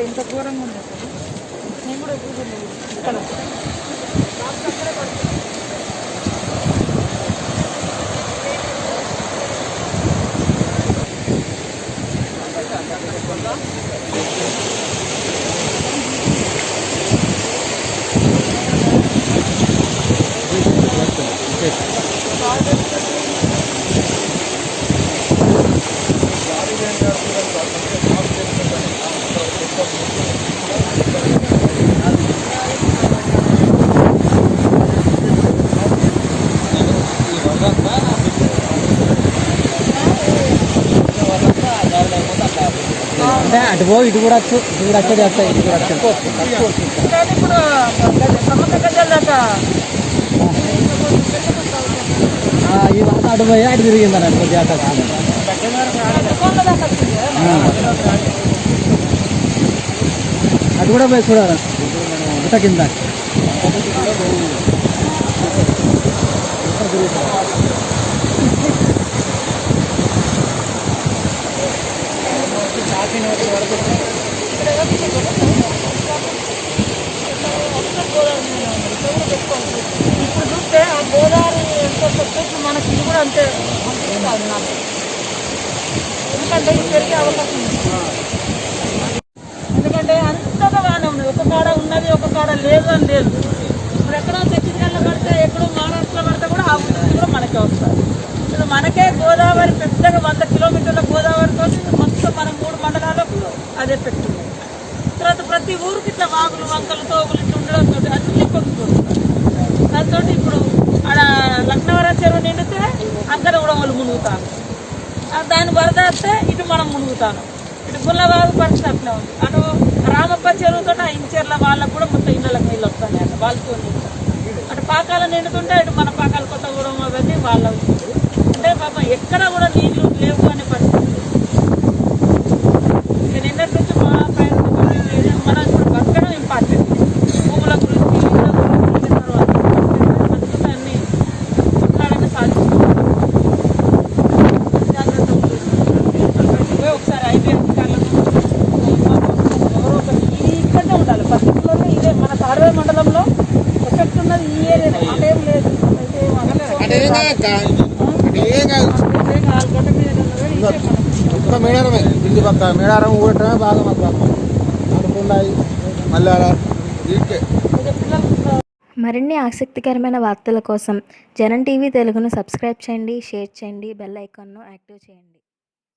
ఇంత దూరంగా ఉంది నేను కూడా ఇక్కడ అంటే అటు పో ఇటు కూడా వచ్చు. ఇటు కూడా వచ్చేది వస్తాయి ఇటు కూడా వచ్చాయి ఈ వంట అటు పోయి అటు తిరిగింది అని అటు అట్లా కాదు. అటు కూడా పోయి చూడాలి. ఇంత కింద. ఇప్పుడు చూస్తే ఆ గోదావరి ఎంత చెప్పేసి మనకి ఇది కూడా అంతే అనిపిస్తుంది నాకు ఎందుకంటే ఇది పెరిగే అవకాశం ఉంది ఎందుకంటే అంతగా బాగానే ఉన్నది. ఒక కాడ ఉన్నది ఒక కాడ లేదు అని లేదు ఇప్పుడు ఎక్కడో తెచ్చికల్లో పడితే ఎక్కడో మహారాష్ట్రలో పడితే కూడా ఆ ఉన్నది కూడా మనకే వస్తుంది ఇప్పుడు మనకే గోదావరి పెద్దగా వంద కిలోమీటర్ల గోదావరితో మొత్తం మన మూడు మండలాలకు అదే పెట్టింది తర్వాత ప్రతి ఊరికి ఇట్లా వాగులు వంకలు తోగులు ఇట్లా ఉండడం అన్ని పొందుకుంటున్నారు దాంతో ఇప్పుడు ఆడ లక్నవరం చెరువు నిండితే అక్కడ కూడా వాళ్ళు మునుగుతాను దాన్ని వరద వస్తే ఇటు మనం మునుగుతాను. ఇటు గుల్లబాగు పరిస్థితి అట్లా ఉంది. అటు రామప్ప చెరువుతో ఆ ఇంచెర్ల వాళ్ళకు కూడా మొత్తం ఇళ్ళకి నీళ్ళు వస్తాయి అట వాళ్ళతో అటు పాకాలు నిండుతుంటే ఇటు మన పాకాల కొత్తగూడెం అవన్నీ వాళ్ళ అంటే పాపం ఎక్కడ కూడా నీళ్ళు మండలంలో ఎఫెక్ట్ ఉన్నది ఈ లేదు. మేడారమే. ఇంటి పక్క. మేడారం ఊరటమే బాగా మాకు అనుకున్నాయి మళ్ళీ మరిన్ని ఆసక్తికరమైన వార్తల కోసం జనం టీవీ తెలుగును సబ్స్క్రైబ్ చేయండి షేర్ చేయండి బెల్ ఐకాన్ను యాక్టివ్ చేయండి.